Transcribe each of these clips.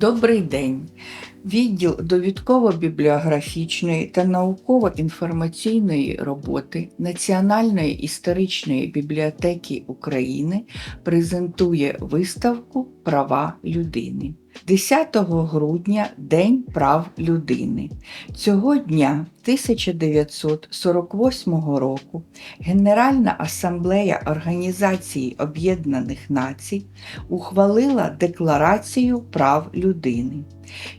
Добрий день. Відділ довідково-бібліографічної та науково-інформаційної роботи Національної історичної бібліотеки України презентує виставку Права людини. 10 грудня День прав людини. Цього дня 1948 року Генеральна асамблея Організації Об'єднаних Націй ухвалила Декларацію прав людини.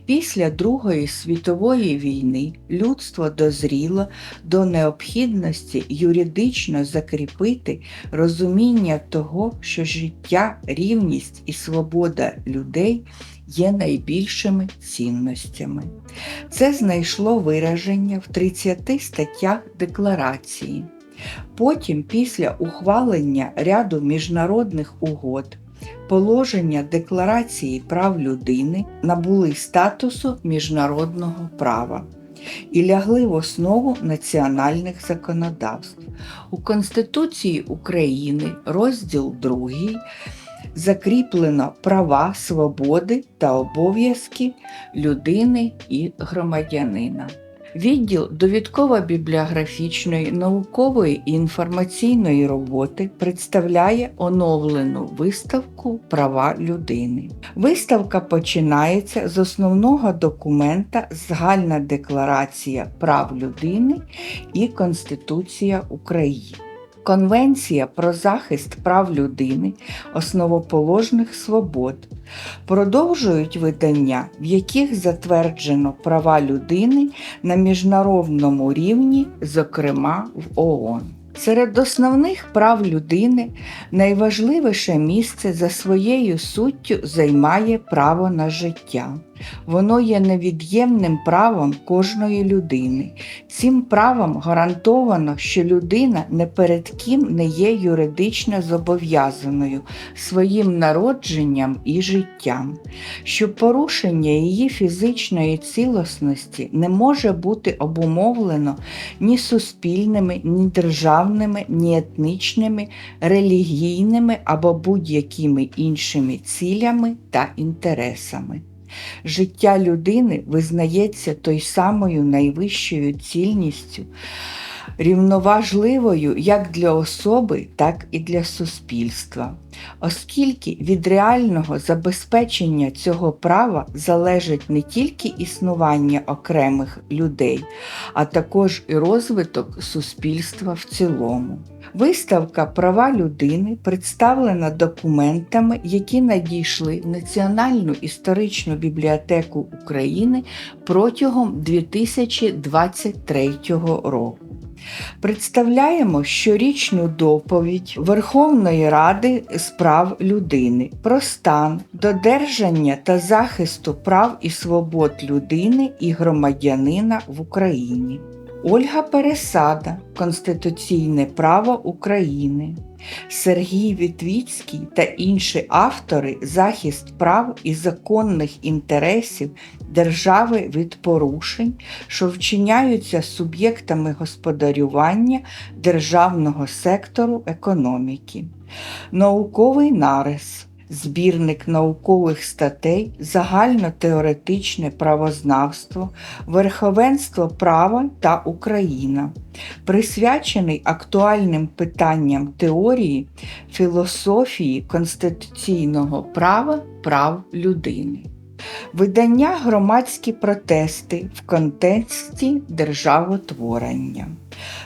Після Другої світової війни людство дозріло до необхідності юридично закріпити розуміння того, що життя, рівність і свобода людей є найбільшими цінностями. Це знайшло вираження в 30 статтях Декларації. Потім, після ухвалення ряду міжнародних угод, положення Декларації прав людини набули статусу міжнародного права і лягли в основу національних законодавств. У Конституції України розділ 2 закріплено права, свободи та обов'язки людини і громадянина. Відділ довідково-бібліографічної, наукової і інформаційної роботи представляє оновлену виставку Права людини. Виставка починається з основного документа Загальна декларація прав людини і Конституція України. Конвенція про захист прав людини, основоположних свобод продовжують видання, в яких затверджено права людини на міжнародному рівні, зокрема в ООН. Серед основних прав людини найважливіше місце за своєю суттю займає право на життя. Воно є невід'ємним правом кожної людини. Цим правом гарантовано, що людина не перед ким не є юридично зобов'язаною своїм народженням і життям, що порушення її фізичної цілісності не може бути обумовлено ні суспільними, ні державними, ні етнічними, релігійними або будь-якими іншими цілями та інтересами. Життя людини визнається той самою найвищою цільністю, рівноважливою як для особи, так і для суспільства, оскільки від реального забезпечення цього права залежить не тільки існування окремих людей, а також і розвиток суспільства в цілому. Виставка Права людини представлена документами, які надійшли в Національну історичну бібліотеку України протягом 2023 року. Представляємо щорічну доповідь Верховної Ради з прав людини про стан, додержання та захисту прав і свобод людини і громадянина в Україні. Ольга Пересада Конституційне право України, Сергій Вітвіцький та інші автори захист прав і законних інтересів держави від порушень, що вчиняються суб'єктами господарювання державного сектору економіки, науковий нарис збірник наукових статей, загальнотеоретичне правознавство, верховенство права та Україна, присвячений актуальним питанням теорії, філософії конституційного права прав людини. Видання громадські протести в контексті державотворення.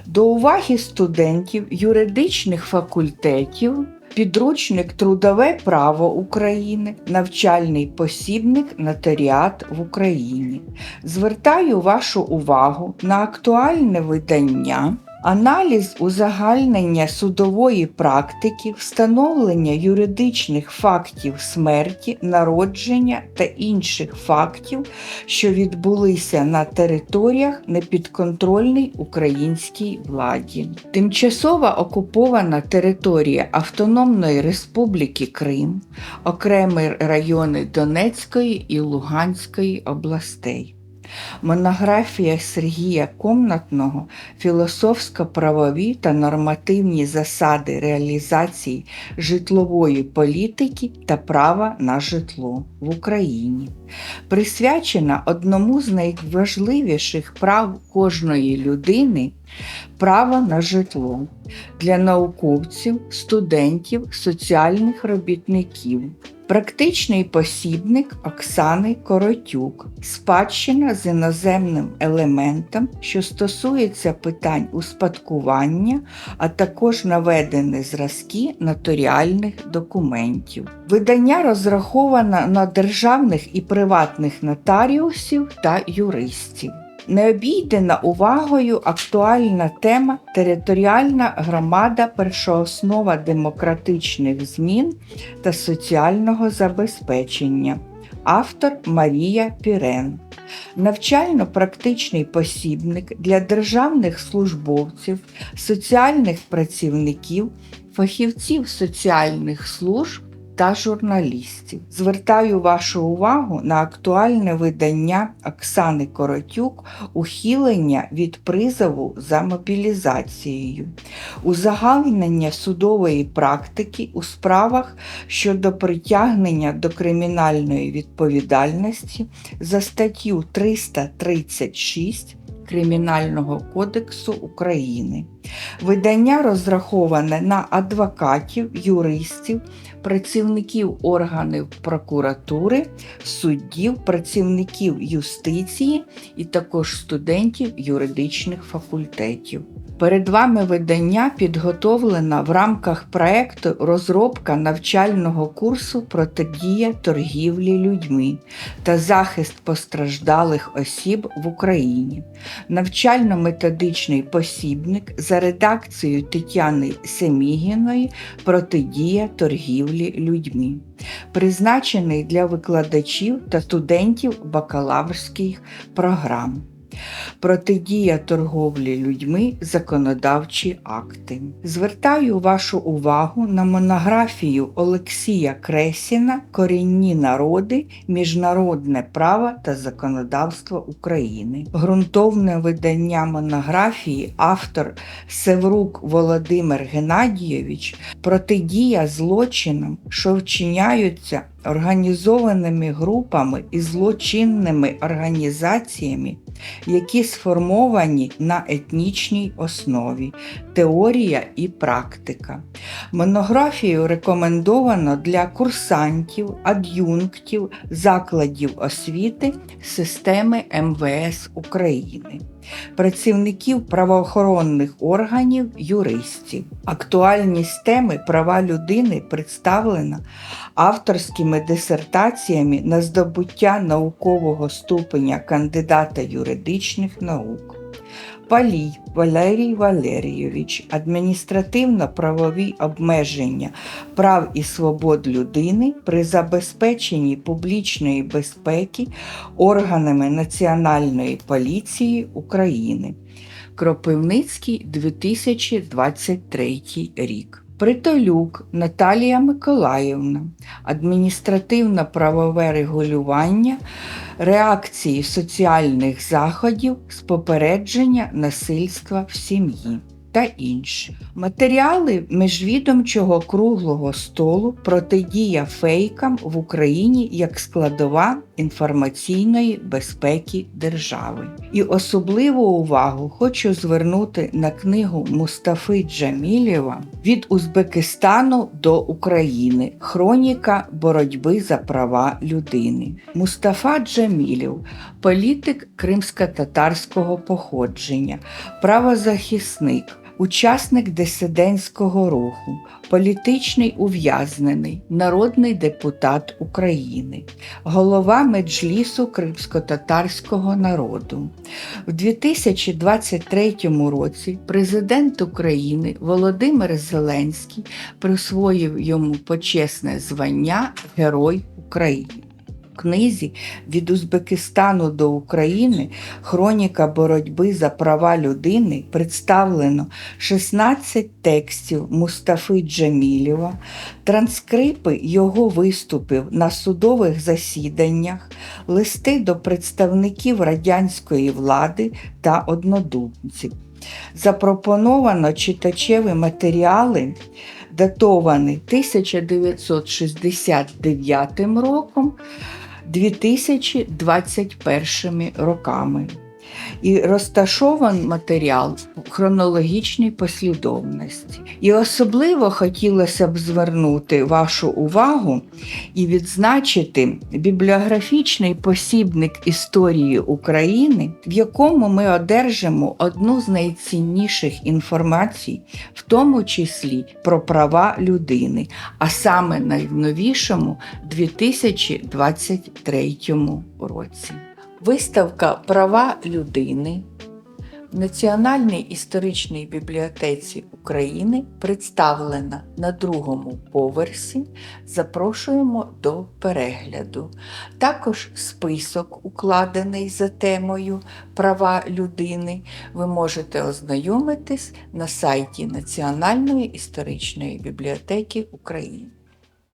До уваги студентів юридичних факультетів Підручник Трудове право України, навчальний посібник Нотаріат в Україні. Звертаю вашу увагу на актуальне видання Аналіз узагальнення судової практики, встановлення юридичних фактів смерті, народження та інших фактів, що відбулися на територіях непідконтрольній українській владі. Тимчасова окупована територія Автономної Республіки Крим, окремі райони Донецької і Луганської областей. Монографія Сергія Комнатного Філософсько-правові та нормативні засади реалізації житлової політики та права на житло в Україні, присвячена одному з найважливіших прав кожної людини право на житло для науковців, студентів, соціальних робітників. Практичний посібник Оксани Коротюк, спадщина з іноземним елементом, що стосується питань успадкування, а також наведені зразки нотаріальних документів. Видання розраховано на державних і приватних нотаріусів та юристів. Не обійдена увагою актуальна тема територіальна громада першооснова демократичних змін та соціального забезпечення. Автор Марія Пірен. Навчально-практичний посібник для державних службовців, соціальних працівників, фахівців соціальних служб та журналістів. Звертаю вашу увагу на актуальне видання Оксани Коротюк Ухилення від призову за мобілізацією, узагальнення судової практики у справах щодо притягнення до кримінальної відповідальності за статтю 336 Кримінального кодексу України. Видання розраховане на адвокатів, юристів, працівників органів прокуратури, суддів, працівників юстиції і також студентів юридичних факультетів. Перед вами видання підготовлено в рамках проекту розробка навчального курсу протидія торгівлі людьми та захист постраждалих осіб в Україні. Навчально-методичний посібник за редакцією Тетяни Семігіної Протидія торгівлі людьми, призначений для викладачів та студентів бакалаврських програм. Протидія торговлі людьми законодавчі акти. Звертаю вашу увагу на монографію Олексія Кресіна Корінні народи, міжнародне право та законодавство України. Грунтовне видання монографії автор Севрук Володимир Геннадійович Протидія злочинам, що вчиняються організованими групами і злочинними організаціями, які сформовані на етнічній основі, теорія і практика. Монографію рекомендовано для курсантів, ад'юнктів, закладів освіти системи МВС України. Працівників правоохоронних органів, юристів. Актуальність теми права людини представлена авторськими дисертаціями на здобуття наукового ступеня кандидата юридичних наук. Палій Валерій Валерійович, адміністративно-правові обмеження прав і свобод людини при забезпеченні публічної безпеки органами Національної поліції України. Кропивницький 2023 рік. Притолюк Наталія Миколаївна, адміністративно-правове регулювання, реакції соціальних заходів з попередження насильства в сім'ї та інші. Матеріали міжвідомчого круглого столу протидія фейкам в Україні як складова інформаційної безпеки держави. І особливу увагу хочу звернути на книгу Мустафи Джамілєва від Узбекистану до України Хроніка боротьби за права людини. Мустафа Джамілєв політик кримсько-татарського походження, правозахисник учасник дисидентського руху, політичний ув'язнений, народний депутат України, голова меджлісу кримсько-татарського народу. В 2023 році президент України Володимир Зеленський присвоїв йому почесне звання Герой України. Книзі Від Узбекистану до України Хроніка боротьби за права людини представлено 16 текстів Мустафи Джамілєва, транскрипи його виступів на судових засіданнях, листи до представників радянської влади та однодумців. Запропоновано читачеві матеріали, датовані 1969 роком 2021 роками. І розташований матеріал в хронологічній послідовності. І особливо хотілося б звернути вашу увагу і відзначити бібліографічний посібник історії України, в якому ми одержимо одну з найцінніших інформацій, в тому числі про права людини, а саме найновішому 2023 році. Виставка Права людини в Національній історичній бібліотеці України представлена на другому поверсі. Запрошуємо до перегляду. Також список, укладений за темою Права людини, ви можете ознайомитись на сайті Національної історичної бібліотеки України.